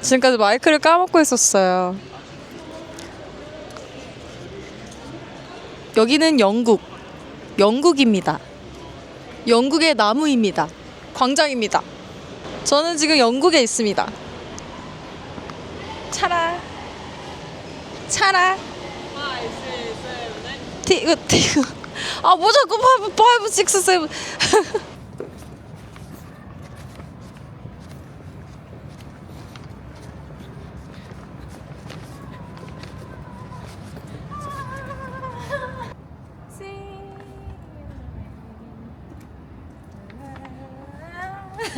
지금까지 마이크를 까먹고 있었어요. 여기는 영국. 영국입니다. 영국의 나무입니다. 광장입니다. 저는 지금 영국에 있습니다. 차라. 차라. 티, 이거, 티, 이거. 아, 뭐 자꾸 5, 5, 6, 7.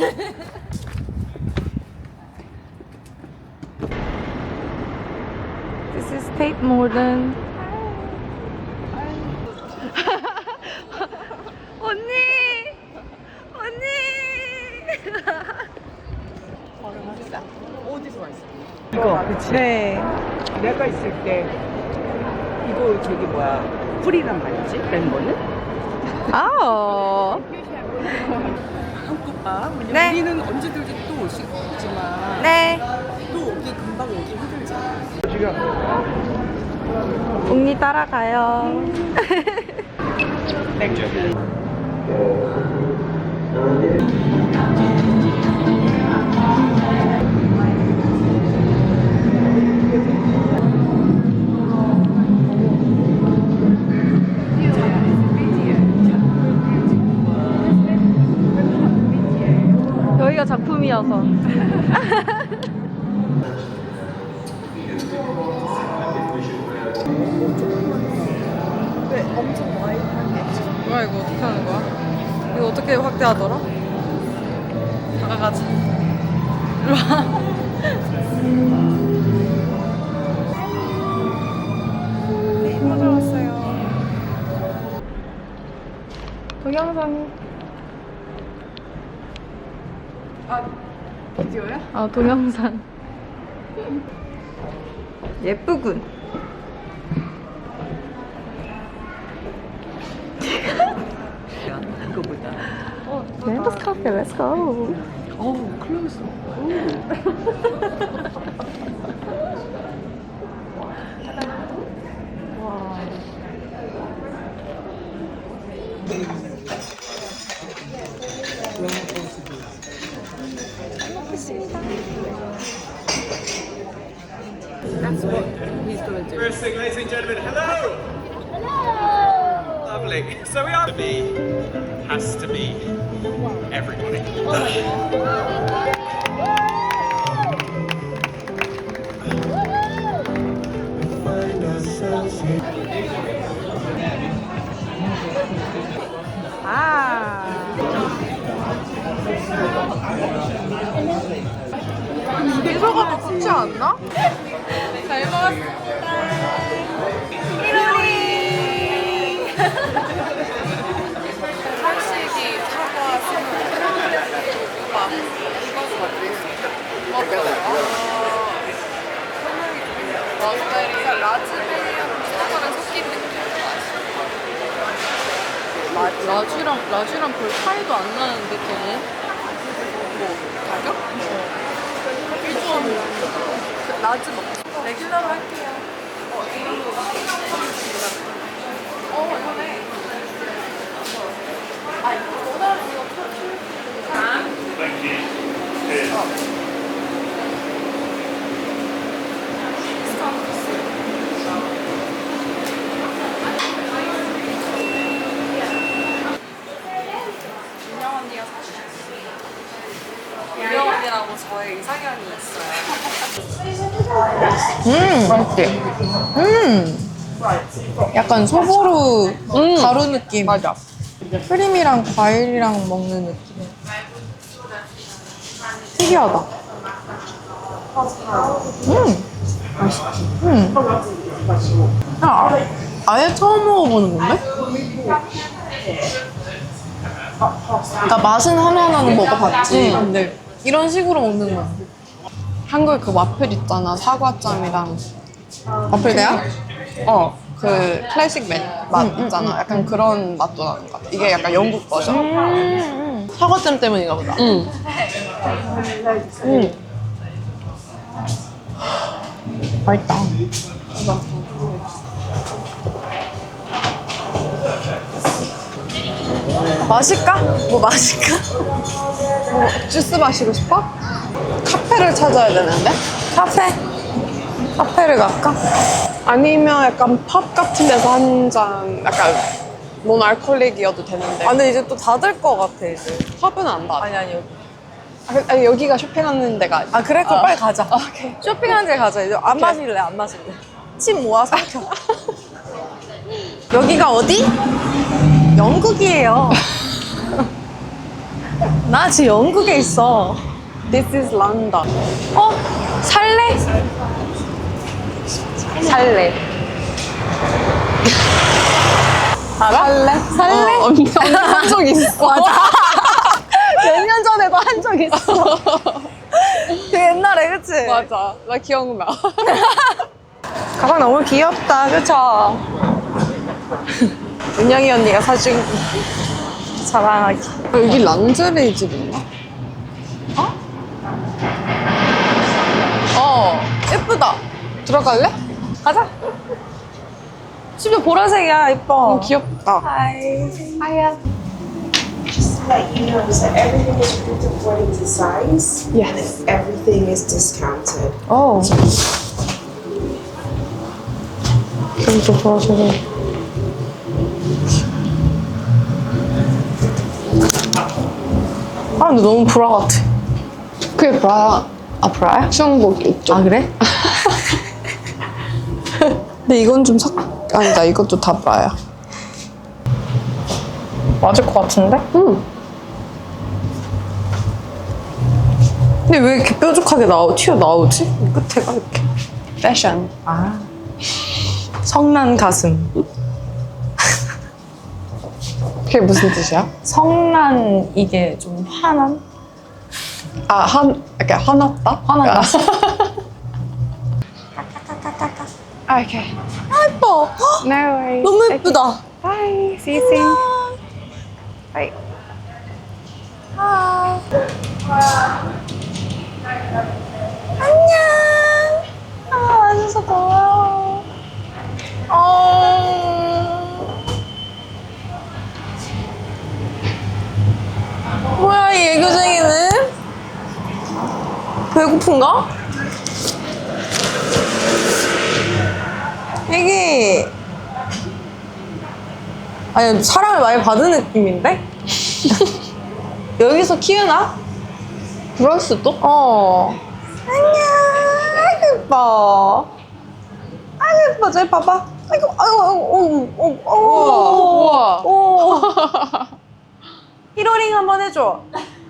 This is Tate Modern. 언니! 언니! 어디서 왔어? 이거 그치? 네. 내가 있을 때 이거 저기 뭐야 풀이란 말이지? 멤버는? 아. 한 왜냐면 네. 우리는 언제든지 또올수 있지만 네. 또 오기 금방 오기 힘들잖아 웅니 따라가요. 여기 작품이어서. 왜 엄청 와이드한데 뭐야 이거 어떻게 하는 거야? 이거 어떻게 확대하더라? 다가가자. 네 찾아왔어요 동영상. 비디오야? 아 동영상. 예쁘군. 그거보다 멤버스 카페 렛츠 고. 어우 클로즈 he's gonna do. First thing, ladies and gentlemen, hello! Hello! Lovely. So we are to be, has to be everybody. 아. 미소가 더 좋지 않나? 잘 먹었습 라즈베리 라즈베리랑 사과랑 섞인 느낌 라주랑 라주랑 별 차이도 안 나는데 걔는 뭐 가격? 일좀 라즈 먹. 레귤러로 할게요. 어. 어 이거네. 아 이거 원하는 이거 윤영 언니가 사주셨어요. 윤영 언니라고 저의 이상형이 있어요. 음, 맛있지? 음. 약간 소보루 가루 느낌. 맞아. 크림이랑 과일이랑 먹는 느낌. 특이하다. 음. 맛있지? 음. 아, 아예 처음 먹어보는 건데? 나 맛은 하나하나는 먹어봤지. 근데 이런 식으로 먹는 거야. 한국 그 와플 있잖아 사과잼이랑 와플 대야? 어. 그 클래식 맛, 맛 있잖아. 약간 그런 맛도 나는 것 같아. 이게 약간 영국 버전. 사과잼 때문인가 보다. 응. 응. 맛있다. 마실까? 뭐 마실까? 뭐 주스 마시고 싶어? 카페를 찾아야 되는데? 카페? 카페를 갈까? 아니면 약간 펍 같은 데서 한 잔 약간 논 알콜릭이어도 되는데 아, 근데 이제 또 닫을 것 같아, 이제. 펍은 안 닫아 아니, 아니, 여기. 아, 그- 아니, 여기가 쇼핑하는 데가. 아, 그래? 그럼 아. 빨리 가자. 오케이. 쇼핑하는 데 가자. 이제 안 마실래, 안 마실래. 침 모아서 켜. 여기가 어디? 영국이에요. 나 지금 영국에 있어. This is London. 어? 살래? 살래. 알아? 살래? 살래? 어, 언니, 언니 한적 있어. 맞아. 몇년 전에도 한 적 있어. 그 옛날에, 그치? 맞아. 나 기억나. 가방 너무 귀엽다, 그쵸? 은영이 언니가 사준 자랑하기. 여기 랑제레이 집 있나? 어, 예쁘다. 들어갈래? 가자. 집에 보라색이야, 이뻐. 어, 귀엽다. 하이. 하이야. Let you know is that everything is grouped according to size. Yes. Everything is discounted. 오. 여기도 보라색이. 아, 근데 너무 브라 같아. 그게 브라야. 아, 브라야? 수영복 이쪽. 아, 그래? 근데 이건 좀 sắc... 아니다, 이것도 다 브라야. 맞을 것 같은데? 응. 근데 왜 이렇게 뾰족하게 나오, 튀어나오지? 끝에가 이렇게. 패션. 아. 성난 가슴. 그게 무슨 뜻이야? 성난, 이게 좀 화난? 아, 한, 이렇게 화났다? 화난 아. 가슴. 아, 이렇게. 아, 예뻐. No worries. 너무 예쁘다. Bye. See you soon. Bye. 안녕. 아, 와줘서 고마워. 어. 뭐야, 이 애교쟁이는? 배고픈가? 애기. 아니, 사랑을 많이 받은 느낌인데? 여기서 키우나? 그럴 수도? 어. 안녕. 아이고, 예뻐. 아이고, 예뻐. 저기 봐봐. 아이고, 아이고, 아이고, 오, 오, 오. 우와. 오. 히로링 한번 해줘.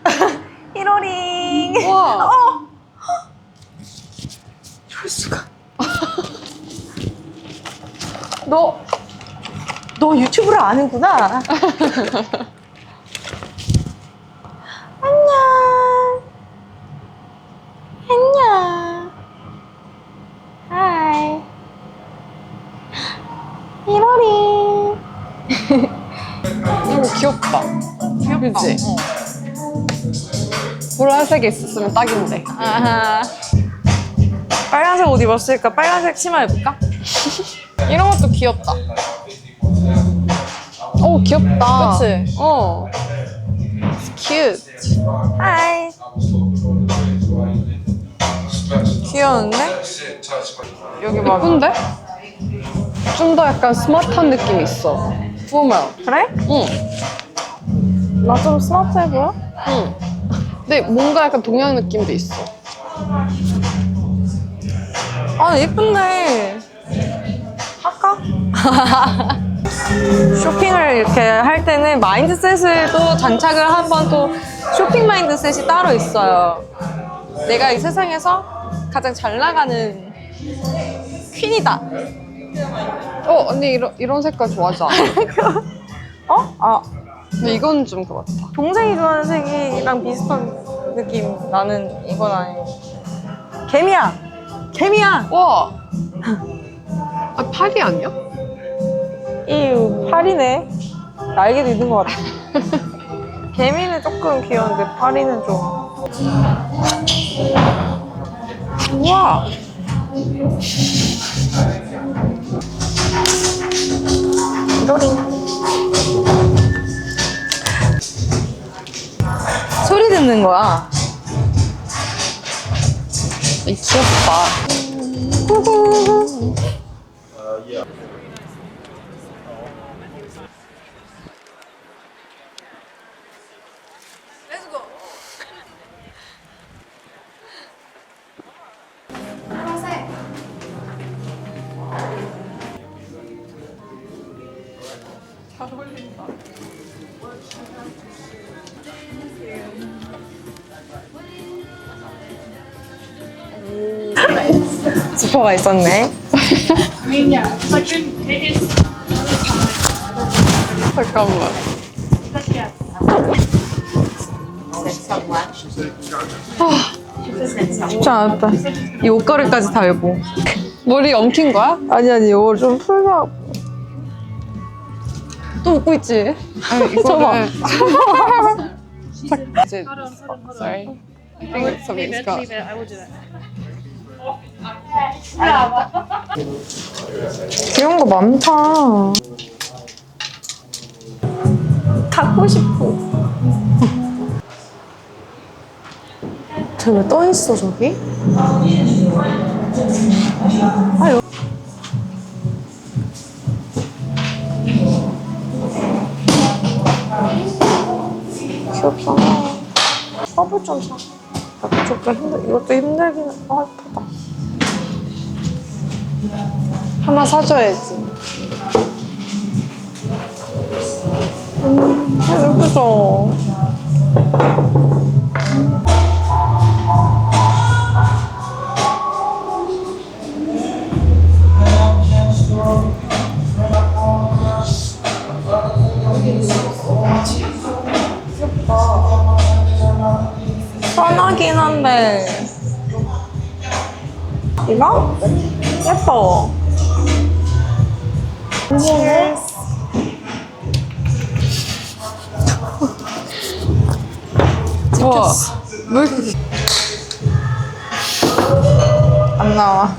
히로링. 우와. 어. 이럴 수가. 너, 너 유튜브를 아는구나. 그치? 보라색에 있었으면 딱인데. 아하. 빨간색 옷 입었으니까 빨간색 치마 입을까? 이런 것도 귀엽다. 오, 귀엽다. 그치? 어. Cute. 하이. 귀여운데? 여기 봐. 예쁜데? 좀 더 약간 스마트한 느낌이 있어. 포멀. 그래? 응. 나 좀 스마트해 보여? 응. 근데 뭔가 약간 동양 느낌도 있어. 아, 예쁜데. 할까? 쇼핑을 이렇게 할 때는 마인드셋을 또 장착을 한번 또 쇼핑 마인드셋이 따로 있어요. 내가 이 세상에서 가장 잘 나가는 퀸이다. 어, 언니 이런, 이런 색깔 좋아하지 않아? 어? 아, 근데 이건 좀 그렇다. 동생이 좋아하는 색이랑 비슷한 느낌. 나는 이건 아니고. 개미야! 개미야! 와. 아, 팔이 아니야? 이 파리네. 날개도 있는 것 같아. 개미는 조금 귀여운데 파리는 좀. 우와. 소리 듣는 거야. 귀엽다. 지퍼가 있었네. 잠깐만. 쉽지 않았다. 이 옷걸이까지 달고. 머리 엉킨 거야? 아니, 아니, 이거 좀 풀려. 또 웃고 있지? 아니. 이거를. 이제, sorry. I think something's got. 귀여운 거 많다. 갖고 싶어. 쟤왜 떠 있어 저기? 아 여. 귀엽다. 서브 좀 사. 조금 힘들. 이것도 힘들긴. 아 예쁘다. 하나 사줘야지. 음, 예쁘죠? 편하긴 한데 이거? 예뻐 이렇게. 안 나와.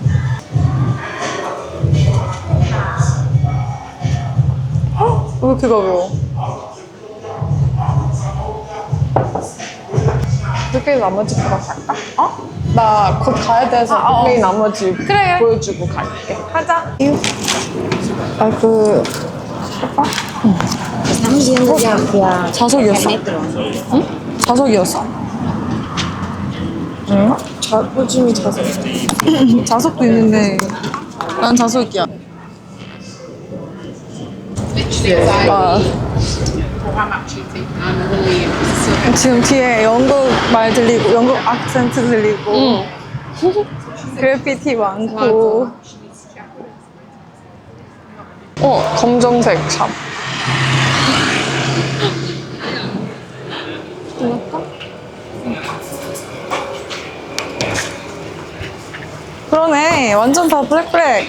헉, 왜 이렇게 가벼워? 늦게 나머지 보러 갈까? 어? 나 곧 가야 돼서 아, 어. 늦게 나머지 그래. 보여주고 갈게. 하자. 아, 그. 자석이었어? 응? 자석이었어? 응? 자부짐이 자석. 자석도 있는데 난 자석이야. 아. 지금 뒤에 영국 말 들리고 영국 악센트 들리고. 그래피티 많고. 어 검정색 샵. 그러네 완전 다 블랙블랙.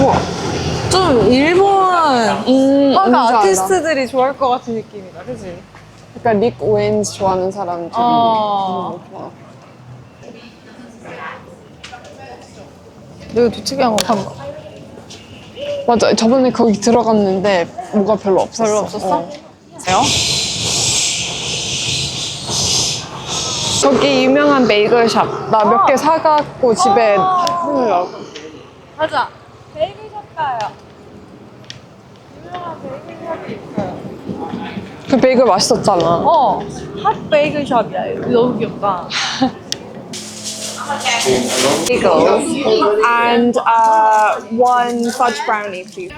우와 좀 일본 음, 뭔지 알아. 아티스트들이 좋아할 것 같은 느낌이다 그지? 약간 릭 오웬즈 좋아하는 사람들이. 어. 음, 좋아. 내가 도치기한 거한 거. 맞아. 저번에 거기 들어갔는데 뭐가 별로 없었어. 별로 없었어? 어. 세요? 저기 유명한 베이글샵. 나 몇 개 사갖고 집에 해놓으려고. 가자. 그 베이글 맛있었잖아. 어, 핫 베이글샵이야. 이거 너무 귀엽다. Bagels and uh, one fudge brownie, please.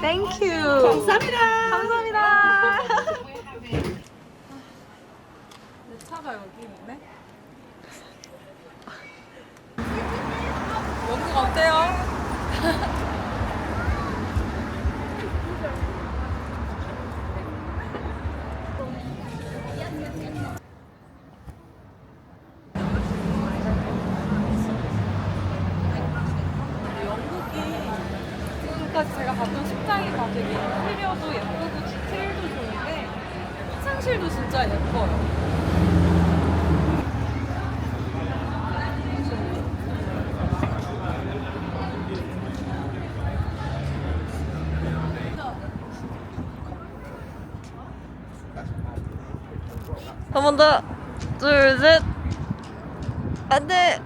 Thank you. 감사합니다. 감사합니다. 내 차가 여기 있네. 영국 어때요? 영국이 지금까지 제가 봤던 식당이 다 되게 인테리어도 예쁘고 디테일도 화장실도 진짜 예뻐요. 더. 둘, 셋. 안 돼.